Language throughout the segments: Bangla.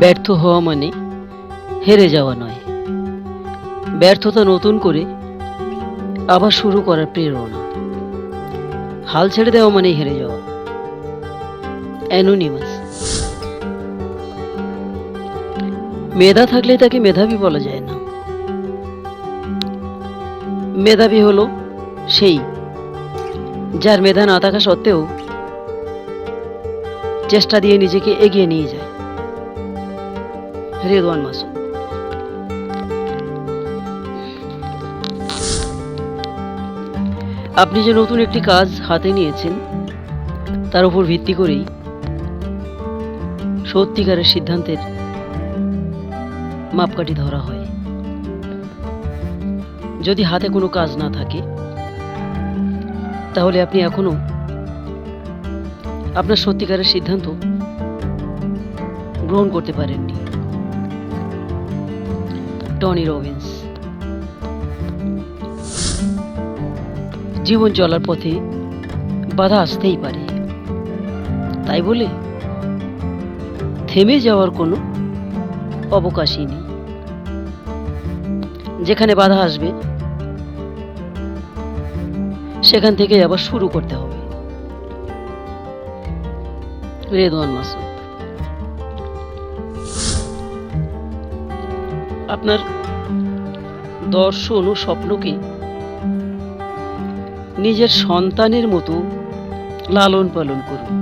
ব্যর্থ হওয়া মানে হেরে যাওয়া নয়। ব্যর্থতা নতুন করে আবার শুরু করার প্রেরণা। হাল ছেড়ে দেওয়া মানেই হেরে যাওয়া। অ্যানোনিমাস মেধা থাকলে তাকে মেধাবী বলা যায় না। মেধাবী হলো সেই যার মেধা না থাকা সত্ত্বেও চেষ্টা দিয়ে নিজেকে এগিয়ে নিয়ে যায়। রেদওয়ান মাসুদ আপনি যে নতুন একটি কাজ হাতে নিয়েছেন, তার উপর ভিত্তি করেই সত্যিকারের সিদ্ধান্তের মাপকাঠি ধরা হয়। যদি হাতে কোনো কাজ না থাকে, তাহলে আপনি এখনও আপনার সত্যিকারের সিদ্ধান্ত গ্রহণ করতে পারেননি। টনি রবিন্স জীবন চলার পথে বাধা আসতেই পারে। তাই বলে থেমে যাওয়ার কোনো অবকাশই নেই। যেখানে বাধা আসবে, সেখান থেকে আবার শুরু করতে হবে। রেদওয়ান মাসুদ। আপনার দর্শন ও স্বপ্নকে নিজের সন্তানের মতো লালন পালন করুন।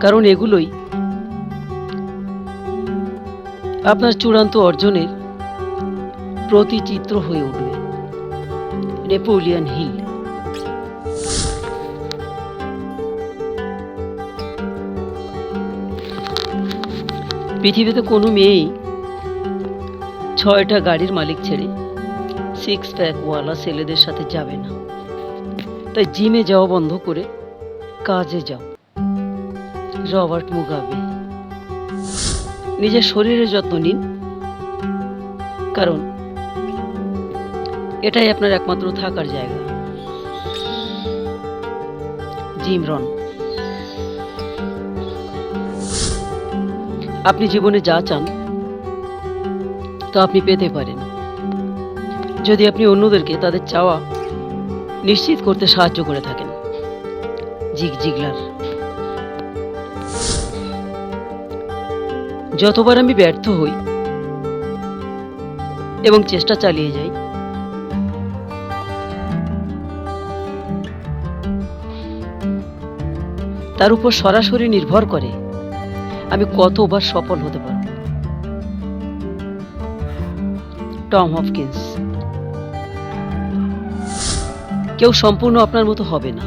কারণ এগুলোই আপনার চূড়ান্ত অর্জনের প্রতিচিত্র হয়ে উঠবে। Napoleon Hill. পৃথিবীতে কোনো মেয়েই ছয়টা গাড়ির মালিক ছেড়ে সিক্স প্যাকওয়ালা ছেলেদের সাথে যাবে না। তাই জিমে যাওয়া বন্ধ করে কাজে যাও। Robert Mugabe. নিজের শরীরের যত্ন নিন। কারণ এটাই আপনার একমাত্র থাকার জায়গা। জিম রন আপনি জীবনে যা চান, তা আপনি পেতে পারেন। যদি আপনি অন্যদেরকে তাদের চাওয়া নিশ্চিত করতে সাহায্য করে থাকেন। জিগ জিগলার। যতবার আমি ব্যর্থ হই এবং চেষ্টা চালিয়ে যাই, তার উপর সরাসরি নির্ভর করে আমি কতবার সফল হতে পারব। টম হপকিন্স, কেউ সম্পূর্ণ আপনার মতো হবে না।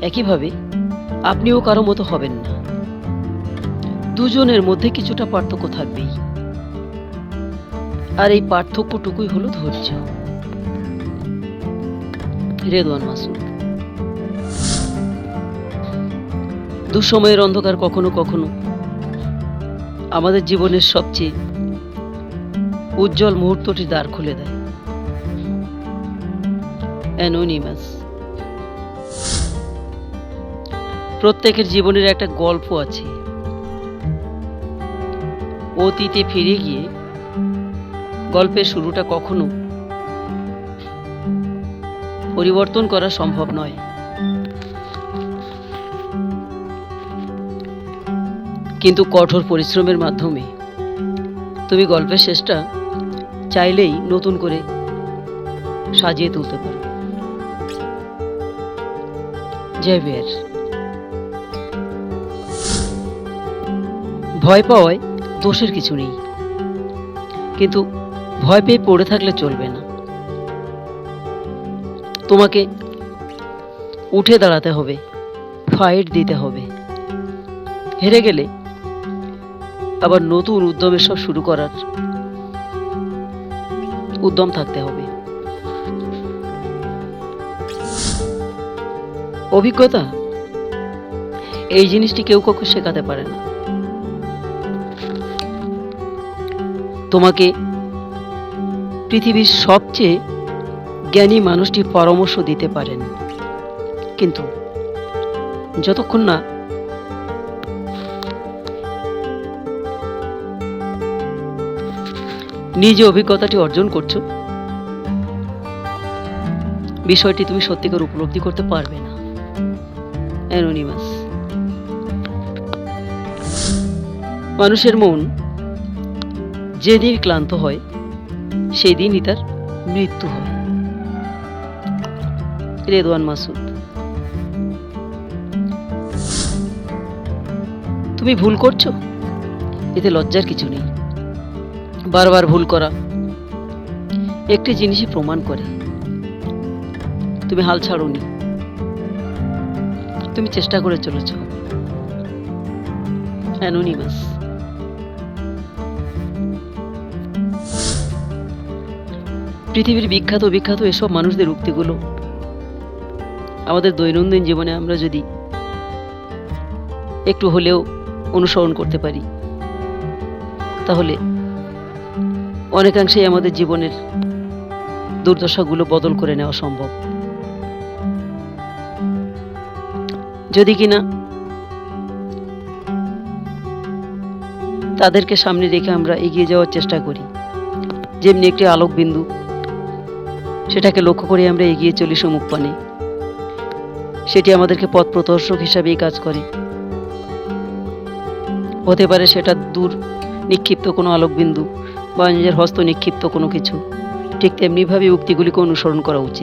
একইভাবে, আপনিও কারও মতো হবেন না। দুজনের মধ্যে কিছুটা পার্থক্য থাকবেই। আর এই পার্থক্যটুকুই হলো ধৈর্য। রেদওয়ান মাসুদ। দুঃসময়ের অন্ধকার কখনো কখনো আমাদের জীবনের সবচেয়ে উজ্জ্বল মুহূর্তটি দ্বার খুলে দেয়। অ্যানোনিমাস প্রত্যেকের জীবনের একটা গল্প আছে। অতীতে ফিরে গিয়ে গল্পের শুরুটা কখনো পরিবর্তন করা সম্ভব নয়। কিন্তু কঠোর পরিশ্রমের মাধ্যমে। তুমি গল্পের শেষটা চাইলেই নতুন করে সাজিয়ে তুলতে পারো। জেভিয়ার ভয় পাওয়ায় দোষের কিছু নেই। কিন্তু ভয় পেয়ে পড়ে থাকলে চলবে না। তোমাকে উঠে দাঁড়াতে হবে ফাইট দিতে হবে। হেরে গেলে আবার নতুন উদ্যমে সব শুরু করার উদ্যম থাকতে হবে। অভিজ্ঞতা? এই জিনিসটি কেউ কাউকে শেখাতে পারে না। তোমাকে পৃথিবীর সবচেয়ে জ্ঞানী মানুষটি পরামর্শ দিতে পারেন। কিন্তু যতক্ষণ না নিজে অভিজ্ঞতাটি অর্জন করছ? বিষয়টি তুমি সত্যিকার উপলব্ধি করতে পারবে না। অ্যানোনিমাস। মানুষের মন যেদিন ক্লান্ত হয় সেই দিনই তার মৃত্যু হয়। রেদওয়ান মাসুদ। তুমি ভুল করছ? এতে লজ্জার কিছু নেই। বারবার ভুল করা। একটি জিনিসই প্রমাণ করে। তুমি হাল ছাড়োনি। তুমি চেষ্টা করে চলেছ। অ্যানোনিমাস। পৃথিবীর বিখ্যাত বিখ্যাত এসব মানুষদের উক্তিগুলো আমাদের দৈনন্দিন জীবনে আমরা যদি একটু হলেও অনুসরণ করতে পারি, তাহলে অনেকাংশেই আমাদের জীবনের দুর্দশাগুলো বদল করে নেওয়া সম্ভব। যদি কিনা তাদেরকে সামনে রেখে আমরা এগিয়ে যাওয়ার চেষ্টা করি, যেমনি একটি আলোক বিন্দু সেটাকে লক্ষ্য করে আমরা এগিয়ে চলি সমুখ পানে সেটি আমাদেরকে পথ প্রদর্শক হিসাবেই কাজ করে। হতে পারে সেটা দূর নিক্ষিপ্ত কোনো আলোকবিন্দু বা নিজের হস্ত নিক্ষিপ্ত কোনো কিছু ঠিক তেমনিভাবে উক্তিগুলিকে অনুসরণ করা উচিত।